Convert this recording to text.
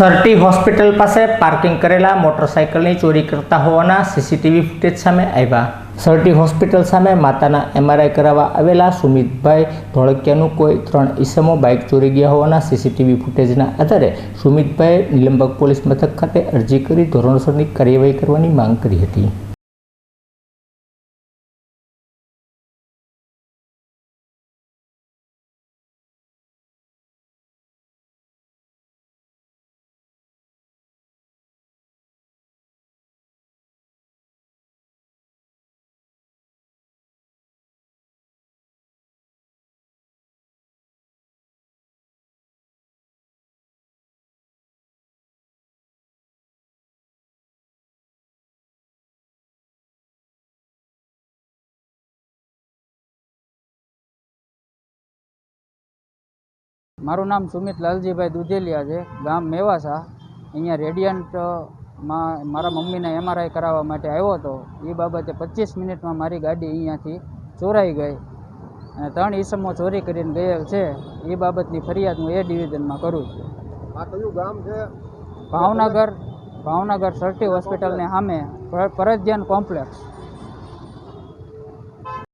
Sir T hospital પાસે parking કરેલા મોટરસાઇકલની ચોરી કરતા હોવાના સીસીટીવી ફૂટેજ સામે આવ્યા. સરટી હોસ્પિટલ સામે માતાના એમઆરઆઈ કરાવવા આવેલા સુમિતભાઈ ધોળકિયાનું કોઈ ત્રણ ઈસમો બાઇક ચોરી ગયા હોવાના સીસીટીવી ફૂટેજના આધારે સુમિતભાઈએ નિલંબક પોલીસ મથક ખાતે અરજી કરી ધોરણસરની કાર્યવાહી કરવાની માંગ કરી હતી. મારું નામ સુમિત લાલજીભાઈ દુધેલિયા છે ગામ મેવાસા. અહીંયા રેડિયન્ટમાં મારા મમ્મીને એમઆરઆઈ કરાવવા માટે આવ્યો હતો. એ બાબતે પચીસ મિનિટમાં મારી ગાડી અહીંયાથી ચોરાઈ ગઈ અને ત્રણ ઈસમો ચોરી કરીને ગયેલ છે. એ બાબતની ફરિયાદ હું એ ડિવિઝનમાં કરું છું. આ કયું ગામ છે? ભાવનગર ભાવનગર સરટી હોસ્પિટલની સામે ફરજિયાન કોમ્પ્લેક્સ.